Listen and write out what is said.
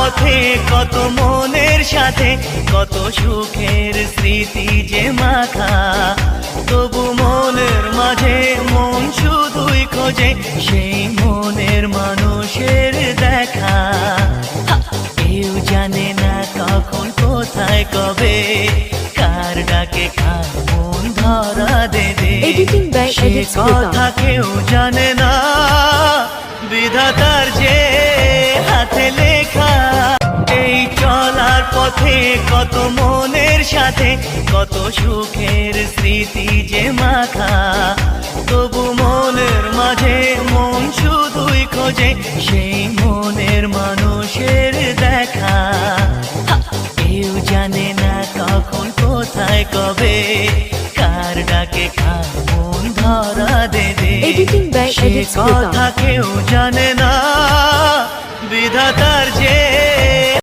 পথে কত মনের সাথে কত সুখের স্মৃতি যে মাখা। তবু মনের মাঝে মন শুধুই খোঁজে সেই মনের মানুষের দেখা। কেউ জানে না কখন কোথায় কবে কার ডাকে কার মন ধরা দেবে। সে কথা কেউ জানে না। পথে কত মনের সাথে কত সুখের স্মৃতি যে মাখা। তবু মনের মাঝে মন শুধুই খোঁজে সেই মনের মানুষের দেখা। কেউ জানে না কখন কোথায় কবে কার ডাকে কার মন ধরা দেবে। সে কথা কেউ জানে না বিধাতার যে